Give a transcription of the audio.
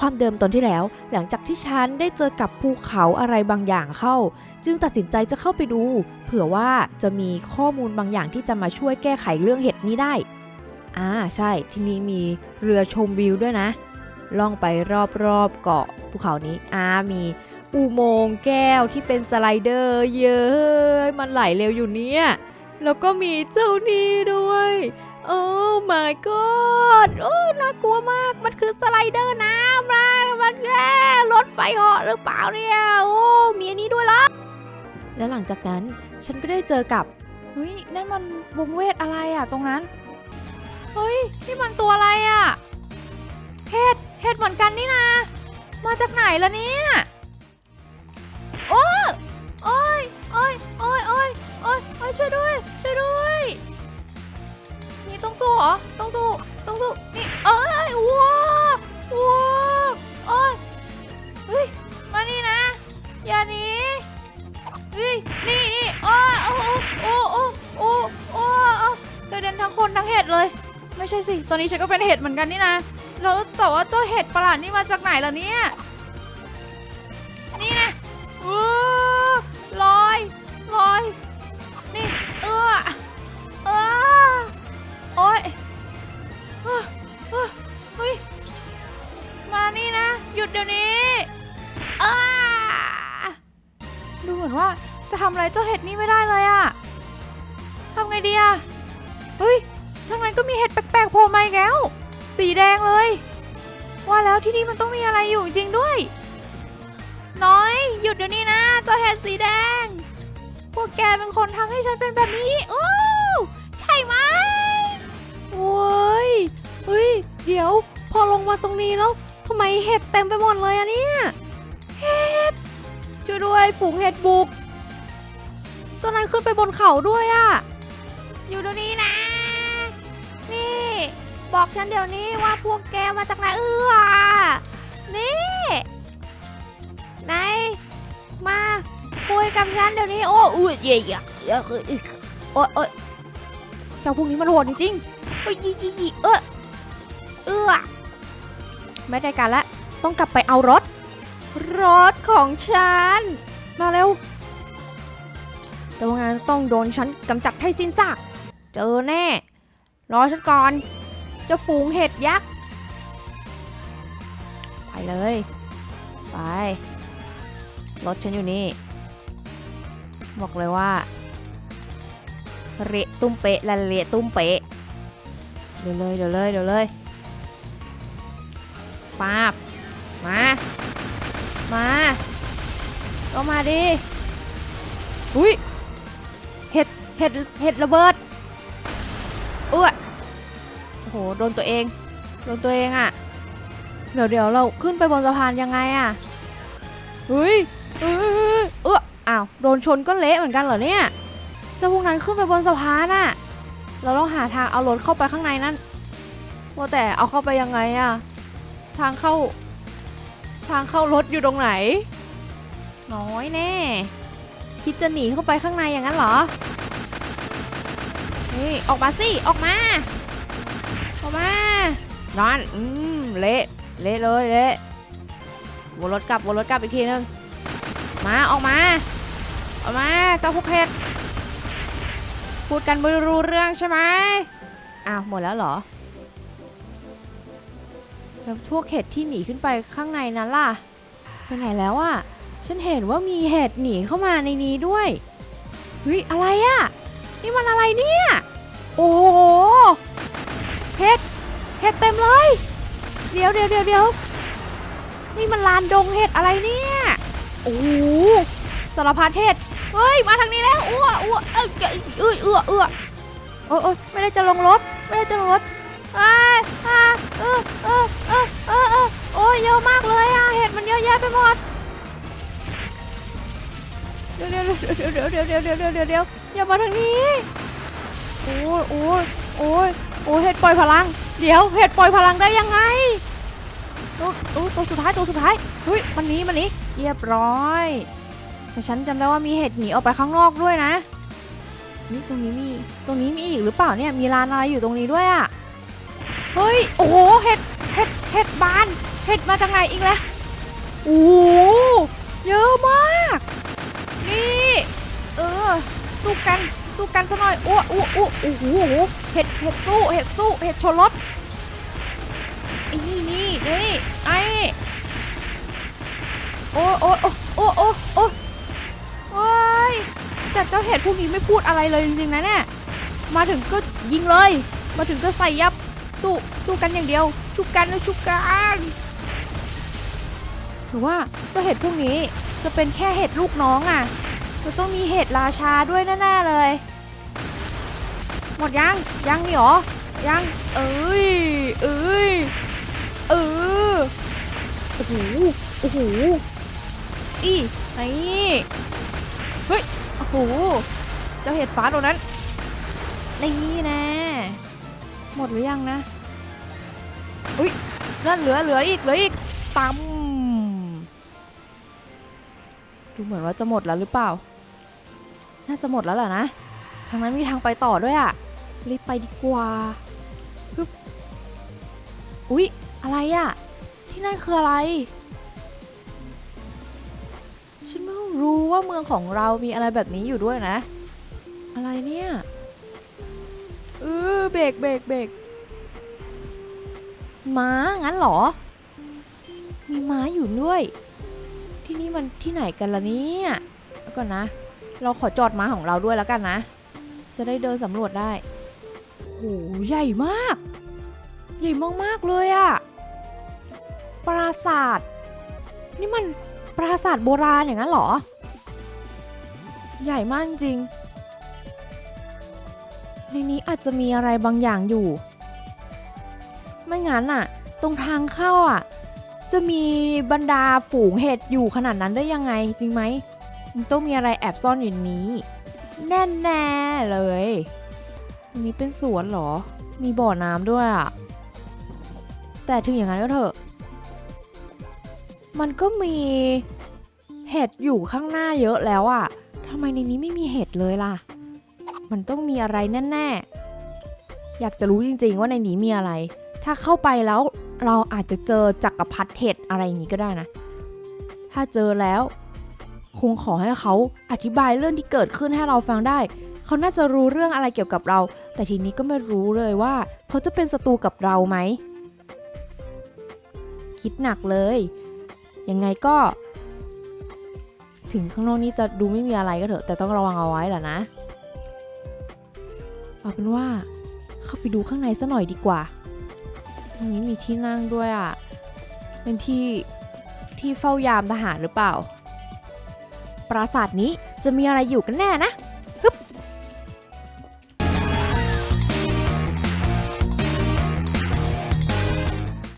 ความเดิมตอนที่แล้ว หลังจากที่ฉันได้เจอกับภูเขาอะไรบางอย่างเข้า จึงตัดสินใจจะเข้าไปดู เผื่อว่าจะมีข้อมูลบางอย่างที่จะมาช่วยแก้ไขเรื่องเห็ดนี้ได้ อ่าใช่ที่นี่มีเรือชมวิวด้วยนะ ล่องไปรอบๆเกาะภูเขานี้อ่ามีอุโมงค์แก้วที่เป็นสไลเดอร์เยอะมันไหลเร็วอยู่เนี่ย แล้วก็มีเจ้านี่ด้วย โอ้ my god โอ้น่ากลัวมาก มันคือสไลเดอร์น้ำนะมันแค่รถไฟเหาะหรือเปล่าเนี่ย โอ้ มีอันนี้ด้วยละและหลังจากนั้นฉันก็ได้เจอกับ เฮ้ย นั่นมันวงเวทอะไรอะตรงนั้น เฮ้ย นี่มันตัวอะไรอะเห็ด เห็ดเหมือนกันนี่นะ มาจากไหนล่ะเนี่ย ไม่ใช่สิ ตอนนี้ฉันก็เป็นเห็ดเหมือนกันนี่นะ แล้วแต่ว่าเจ้าเห็ดประหลาดนี่มาจากไหนล่ะเนี่ย นี่นะเออลอยลอย นี่ เออเออโอ้ยเออเออเฮ้ย มานี่นะ หยุดเดี๋ยวนี้อ้าดูเหมือนว่าจะทำอะไรเจ้าเห็ดนี่ไม่ได้เลยอะทำไงดีอะเฮ้ย ทางนั้นก็มีเห็ดแปลกๆโผล่มาอีกแล้ว สีแดงเลย ว่าแล้วที่นี่มันต้องมีอะไรอยู่จริงด้วย น้อย หยุดเดี๋ยวนี้นะเจ้าเห็ดสีแดง พวกแกเป็นคนทำให้ฉันเป็นแบบนี้โอ้ใช่ไหมโว้ยเฮ้ย เดี๋ยว พอลงมาตรงนี้แล้วทำไมเห็ดเต็มไปหมดเลยอะเนี่ยเห็ดช่วยด้วยฝูงเห็ดบุกเจ้านายขึ้นไปบนเขาด้วยอะอยู่ตรงนี้นะ บอกฉันเดี๋ยวนี้ว่าพวกแกมาจากไหนเออนี่ไหนมาคุยกับฉันเดี๋ยวนี้โอ้อุ้ยเย่เย่เย่คือโอ้ยโอ้ยเจ้าพวกนี้มันโหดจริงเอ้ยยี่ยี่เออเออไม่ได้การละต้องกลับไปเอารถ รถของฉัน มาเร็ว แต่ว่างานต้องโดนฉันกำจัดให้สิ้นซาก เจอแน่ รอฉันก่อน จะฝูงเห็ดยักษ์ ไปเลย ไป รถฉันอยู่นี่ บอกเลยว่า เละตุ้มเป๊ะและเละตุ้มเป๊ะ เดี๋ยวเลย เดี๋ยวเลย เดี๋ยวเลยปาบ มา มา ก็มาดิ อุ้ย เห็ด เห็ด เห็ดระเบิด โอ้โหโดนตัวเอง โดนตัวเองอะ่ะ เดี๋ยวเดี๋ยวเราขึ้นไปบนสะพานยังไงอะ่ะเฮ้ยเอ้ยเอออ้าวโดนชนก็เละเหมือนกันเหรอเนี่ยเจ้าพวกนั้นขึ้นไปบนสะพานอะ่ะ เราต้องหาทางเอารถเข้าไปข้างในนั่นว่าแต่เอาเข้าไปยังไงอะ่ะทางเข้า ทางเข้ารถอยู่ตรงไหน น้อยแน่ คิดจะหนีเข้าไปข้างในอย่างนั้นเหรอนี่ออกมาสิ ออกมาออก มานอนอืม เละ เละเลยเละวนรถกลับวนรถกลับอีกทีนึง มาออกมา ออกมา เจ้าพวกเห็ดพูดกันไม่รู้เรื่องใช่ไหมอ้าวหมดแล้วเหรอ แล้วพวกเห็ดที่หนีขึ้นไปข้างในนั้นล่ะไปไหนแล้วอะฉันเห็นว่ามีเห็ดหนีเข้ามาในนี้ด้วยเฮ้ยอะไรอะนี่มันอะไรเนี่ย โอ้โห เห็ด เห็ดเต็มเลย เดี๋ยวเดี๋ยวเดี๋ยวเดี๋ยวนี่มันลานดงเห็ดอะไรเนี่ย โอ้สารพัดเห็ด เฮ้ย มาทางนี้แล้ว อ้วอ้วเอ้ยเอ้ยเอื้อเอื้อโอ้ยโอ้ยไม่ได้จะลงรถ ไม่ได้จะลงรถอ้าอ้าเออเออเออเออเออโอ้ยเยอะมากเลยอะ เห็ดมันเยอะแยะไปหมดเดียวเดี๋ยวเดี๋ยวเดี๋ยวเดี๋ยวเดี๋ยวเดี๋ยวเดี๋ยวเดี๋ยวอย่ามาทางนี้ โอ้ยโอ้ยโอ้ย โอ้เห็ดปล่อยพลัง เดี๋ยวเห็ดปล่อยพลังได้ยังไงโอ้ตัวสุดท้ายตัวสุดท้ายเฮ้ยมันหนี้มันหนี้เรียบร้อย แต่ฉันจำได้ว่ามีเห็ดหนีออกไปข้างนอกด้วยนะนี่ตรงนี้มีตรงนี้มีอีกหรือเปล่าเนี่ยมีร้านอะไรอยู่ตรงนี้ด้วยอะเฮ้ยโอ้โหเห็ดเห็ดเห็ดบานเห็ดมาจากไหนอีกแล้วโอ้เยอะมาก นี่ เออสู้กัน สู้กันซะหน่อยอ้วอ้วอ้วโอ้โหเห็ดเห็ดสู้เห็ดสู้เห็ดชนรถไอ้นี่นี่นี่ไอ้โอ้โอ้โอ้โอ้โอ้โอ้โอ้ยแต่เจ้าเห็ดพวกนี้ไม่พูดอะไรเลยจริงๆนะเนี่ยมาถึงก็ยิงเลย มาถึงก็ใส่ยับสู้สู้กันอย่างเดียว ชุบกันนะชุบกันหรือว่าเจ้าเห็ดพวกนี้จะเป็นแค่เห็ดลูกน้องอะจะต้องมีเห็ดราชาด้วยแน่ๆเลย หมดยังยังนี่หรอยังเอ้ยเอ้ยเออโอ้โหโอ้โหอีนี่เฮ้ยโอ้โหเจ้าเห็ดฟ้าตัวนั้นนี่แน่หมดหรือยังนะอุ้ยนั่นเหลือเหลืออีกเหลืออีกตำดูเหมือนว่าจะหมดแล้วหรือเปล่า น่าจะหมดแล้วแหละนะทางนั้นมีทางไปต่อด้วยอะ รีบไปดีกว่าปึ๊บอุ๊ย อะไรอะที่นั่นคืออะไร ฉันไม่รู้ว่าเมืองของเรามีอะไรแบบนี้อยู่ด้วยนะ อะไรเนี่ยเออเบรกเบรกเบรกม้างั้นเหรอ มีม้าอยู่ด้วย ที่นี่มันที่ไหนกันล่ะเนี่ยแล้วก่อนนะ เราขอจอดม้าของเราด้วยแล้วกันนะ จะได้เดินสำรวจได้ หใหญ่มาก ใหญ่มากๆเลยอะปราสาท นี่มันปราสาทโบราณอย่างนั้นเหรอ ใหญ่มากจริง ในนี้อาจจะมีอะไรบางอย่างอยู่ ไม่งั้นอะตรงทางเข้าอะจะมีบรรดาฝูงเห็ดอยู่ขนาดนั้นได้ยังไงจริงไหมมันต้องมีอะไรแอบซ่อนอยู่นี้ แน่แน่ๆเลย ตรงนี้เป็นสวนเหรอ มีบ่อน้ำด้วยอะแต่ถึงอย่างนั้นก็เถอะ มันก็มีเห็ดอยู่ข้างหน้าเยอะแล้วอะทำไมในนี้ไม่มีเห็ดเลยล่ะ มันต้องมีอะไรแน่ๆ อยากจะรู้จริงๆว่าในนี้มีอะไร ถ้าเข้าไปแล้วเราอาจจะเจอจักรพรรดิเห็ดอะไรอย่างนี้ก็ได้นะ ถ้าเจอแล้ว คงขอให้เขาอธิบายเรื่องที่เกิดขึ้นให้เราฟังได้ เขาน่าจะรู้เรื่องอะไรเกี่ยวกับเรา แต่ทีนี้ก็ไม่รู้เลยว่า เขาจะเป็นศัตรูกับเราไหม คิดหนักเลย ยังไงก็ ถึงข้างนอกนี้จะดูไม่มีอะไรก็เถอะ แต่ต้องระวังเอาไว้แหละนะ เอาเป็นว่า เข้าไปดูข้างในซะหน่อยดีกว่า ตรงนี้มีที่นั่งด้วยอะ เป็นที่ที่เฝ้ายามทหารหรือเปล่า ปราสาทนี้จะมีอะไรอยู่กันแน่นะ